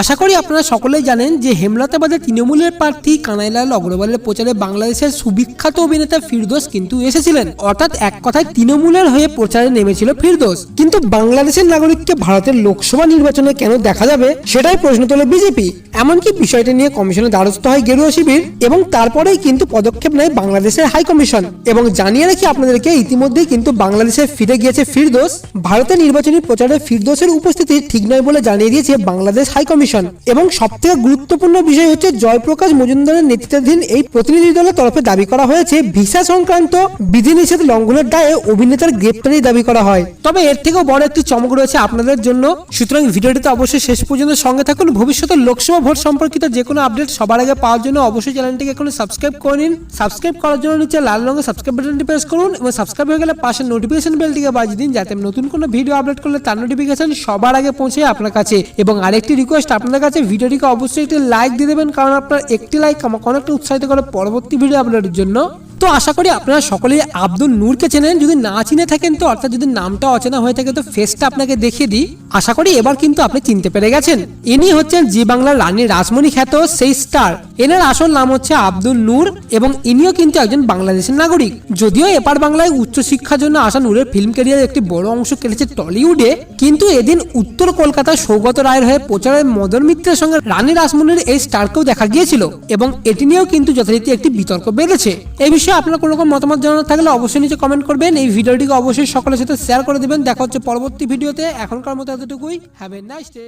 আশা করি আপনারা সকলেই জানেন যে হেমলতাবাদের তৃণমূলের প্রার্থী কানাইলাল অগ্রওয়ালের প্রচারে বাংলাদেশের সুবিখ্যাত অভিনেতা ফিরদোস কিন্তু এসেছিলেন। অর্থাৎ এক কথায় তৃণমূলের হয়ে প্রচারে নেমেছিল ফিরদোস। কিন্তু বাংলাদেশের নাগরিককে ভারতের লোকসভা নির্বাচনে কেন দেখা যাবে সেটাই প্রশ্ন তোলে বিজেপি। এমনকি বিষয়টি নিয়ে কমিশনের দ্বারস্থ হয় গেরুয়া শিবির এবং তারপরেই কিন্তু পদক্ষেপ নেয় বাংলাদেশের হাই কমিশন। এবং জানিয়ে রাখি আপনাদেরকে, ইতিমধ্যেই কিন্তু বাংলাদেশে ফিরে গিয়েছে ফিরদোস। ভারতের নির্বাচনী প্রচারে ফিরদোসের উপস্থিতি ঠিক নয় বলে জানিয়ে দিয়েছে বাংলাদেশ হাই কমিশন। এবং সবথেকে গুরুত্বপূর্ণ বিষয় হচ্ছে জয়প্রকাশ মজুমদারের নেতৃত্বাধীন এই প্রতিনিধি দলের তরফে দাবি করা হয়েছে, ভিসা সংক্রান্ত বিধিনিষেধ লঙ্ঘনের দায়ে অভিনেতার গ্রেপ্তারি দাবি করা হয়। তবে এর থেকেও বড় একটি চমক রয়েছে আপনাদের জন্য। সুতরাং ভিডিওটিতে অবশ্যই শেষ পর্যন্ত সঙ্গে থাকুন। ভবিষ্যতে লোকসভা ভোট সম্পর্কিত যে কোনো আপডেট সবার আগে পাওয়ার জন্য অবশ্যই চ্যানেলটিকে এখন সাবস্ক্রাইব করে নিন। সাবস্ক্রাইব করার জন্য নিচে লাল রঙের সাবস্ক্রাইব বাটনটি প্রেস করুন এবং সাবস্ক্রাইব হয়ে গেলে পাশে নোটিফিকেশন বেলটিকে বাজিয়ে দিন যাতে নতুন কোনো ভিডিও আপলোড করলে তার নোটিফিকেশন সবার আগে পৌঁছে আপনার কাছে। এবং আরেকটি রিকোয়েস্ট আপনাদের কাছে ভিডিওটিকে অবশ্যই একটি লাইক দিয়ে দেবেন, কারণ আপনার একটি লাইক আমাকে অনেকটা উৎসাহিত করে পরবর্তী ভিডিও আপনাদের জন্য। তো আশা করি আপনারা সকলেই আব্দুল নূরকে চেনেন। যদি না চিনে থাকেন তো, অর্থাৎ যদি নামটা অচেনা হয়ে থাকে, তো ফেসটা আপনাকে দেখিয়ে দিই। আশা করি এবার কিন্তু আপনি চিনতে পেরে গেছেন। ইনি হচ্ছেন জি বাংলার রানী রাজমণি খ্যাত সেই স্টার। এনার আসল নাম হচ্ছে আব্দুল নূর এবং ইনিও কিন্তু একজন বাংলাদেশের নাগরিক। যদিও এপার বাংলায় উচ্চশিক্ষার জন্য আসা নূরের ফিল্ম ক্যারিয়ার একটি বড় অংশ কেটেছে টলিউডে, কিন্তু এদিন উত্তর কলকাতার সৌগত রায়ের হয়ে প্রচারের মদন মিত্রের সঙ্গে রানী রাসমণির এই স্টারকেও দেখা গিয়েছিল এবং এটি নিয়েও কিন্তু যথারীতি একটি বিতর্ক বেড়েছে। এই বিষয়ে আপনার কোনো রকম মতামত জানানো থাকলে অবশ্যই নিচে কমেন্ট করবেন। এই ভিডিওটিকে অবশ্যই সকলের সাথে শেয়ার করে দেবেন। দেখা হচ্ছে পরবর্তী ভিডিওতে। এখনকার মতো এতটুকুই হ্যাভ এ নাইস ডে